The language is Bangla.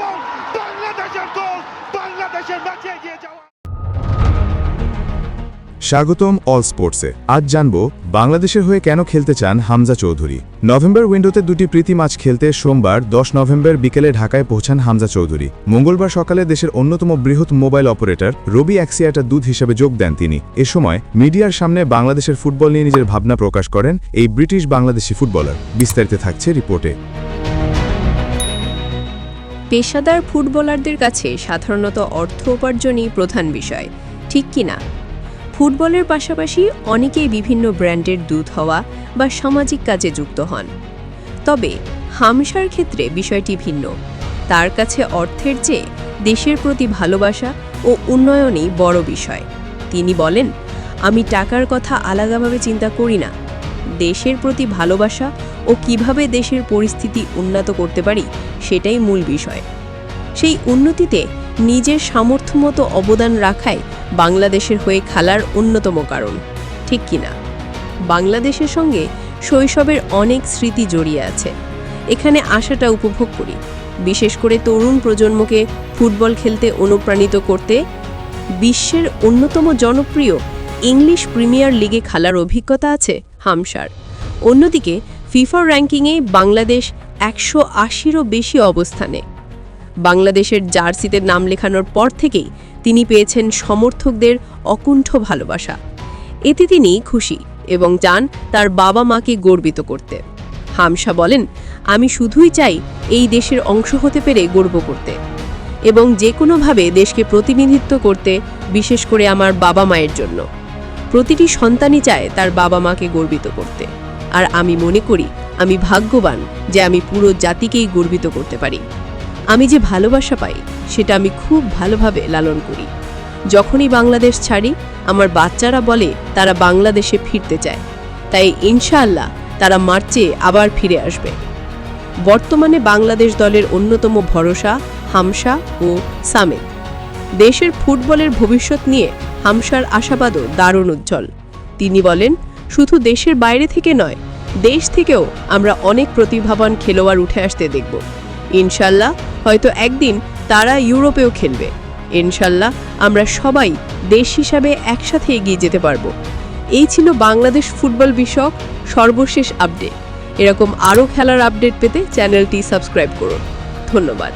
বাংলাদেশের গোল, বাংলাদেশের ম্যাচে এগিয়ে যাওয়া। স্বাগতম অল স্পোর্টসে। আজ জানব, বাংলাদেশের হয়ে কেন খেলতে চান হামজা চৌধুরী? নভেম্বর উইন্ডোতে দুটি প্রীতি ম্যাচ খেলতে সোমবার দশ নভেম্বর বিকেলে ঢাকায় পৌঁছান হামজা চৌধুরী। মঙ্গলবার সকালে দেশের অন্যতম বৃহৎ মোবাইল অপারেটর রবি অ্যাক্সিয়াটা দুধ হিসেবে যোগ দেন তিনি। এ সময় মিডিয়ার সামনে বাংলাদেশের ফুটবল নিয়ে নিজের ভাবনা প্রকাশ করেন এই ব্রিটিশ বাংলাদেশি ফুটবলার। বিস্তারিত থাকছে রিপোর্টে। পেশাদার ফুটবলারদের কাছে সাধারণত অর্থ উপার্জনই প্রধান বিষয়, ঠিক কি না? ফুটবলের পাশাপাশি অনেকেই বিভিন্ন ব্র্যান্ডের দুধ হওয়া বা সামাজিক কাজে যুক্ত হন। তবে হামসার ক্ষেত্রে বিষয়টি ভিন্ন। তার কাছে অর্থের চেয়ে দেশের প্রতি ভালোবাসা ও উন্নয়নই বড় বিষয়। তিনি বলেন, আমি টাকার কথা আলাদাভাবে চিন্তা করি না। দেশের প্রতি ভালোবাসা ও কীভাবে দেশের পরিস্থিতি উন্নত করতে পারি, সেটাই মূল বিষয়। সেই উন্নতিতে নিজের সামর্থ্যমতো অবদান রাখাই বাংলাদেশের হয়ে খেলার অন্যতম কারণ, ঠিক কিনা বাংলাদেশের সঙ্গে শৈশবের অনেক স্মৃতি জড়িয়ে আছে। এখানে আসাটা উপভোগ করি, বিশেষ করে তরুণ প্রজন্মকে ফুটবল খেলতে অনুপ্রাণিত করতে। বিশ্বের অন্যতম জনপ্রিয় ইংলিশ প্রিমিয়ার লিগে খেলার অভিজ্ঞতা আছে হামসার অন্যদিকে ফিফা র্যাঙ্কিংয়ে বাংলাদেশ একশো আশিরও বেশি অবস্থানে। বাংলাদেশের জার্সিতে নাম লেখানোর পর থেকেই তিনি পেয়েছেন সমর্থকদের অকুণ্ঠ ভালোবাসা। এতে তিনি খুশি এবং চান তার বাবা মাকে গর্বিত করতে। হামসা বলেন, আমি শুধুই চাই এই দেশের অংশ হতে পেরে গর্ব করতে এবং যে কোনোভাবে দেশকে প্রতিনিধিত্ব করতে, বিশেষ করে আমার বাবা মায়ের জন্য। প্রতিটি সন্তানই চায় তার বাবা মাকে গর্বিত করতে। আর আমি মনে করি, আমি ভাগ্যবান যে আমি পুরো জাতিকেই গর্বিত করতে পারি। আমি যে ভালোবাসা পাই, সেটা আমি খুব ভালোভাবে লালন করি। যখনই বাংলাদেশ ছাড়ি, আমার বাচ্চারা বলে, তারা বাংলাদেশে ফিরতে চায়। তাই ইনশাআল্লাহ তারা মার্চে আবার ফিরে আসবে। বর্তমানে বাংলাদেশ দলের অন্যতম ভরসা হামসা ও সামেদ। দেশের ফুটবলের ভবিষ্যৎ নিয়ে হামসার আশাবাদও দারুণ উজ্জ্বল। তিনি বলেন শুধু দেশের বাইরে থেকে নয়, দেশ থেকেও আমরা অনেক প্রতিভাবান খেলোয়াড় উঠে আসতে দেখব। ইনশাল্লাহ হয়তো একদিন তারা ইউরোপেও খেলবে। ইনশাল্লাহ আমরা সবাই দেশ হিসাবে একসাথে এগিয়ে যেতে পারব। এই ছিল বাংলাদেশ ফুটবল বিষয়ক সর্বশেষ আপডেট। এরকম আরও খেলার আপডেট পেতে চ্যানেলটি সাবস্ক্রাইব করুন। ধন্যবাদ।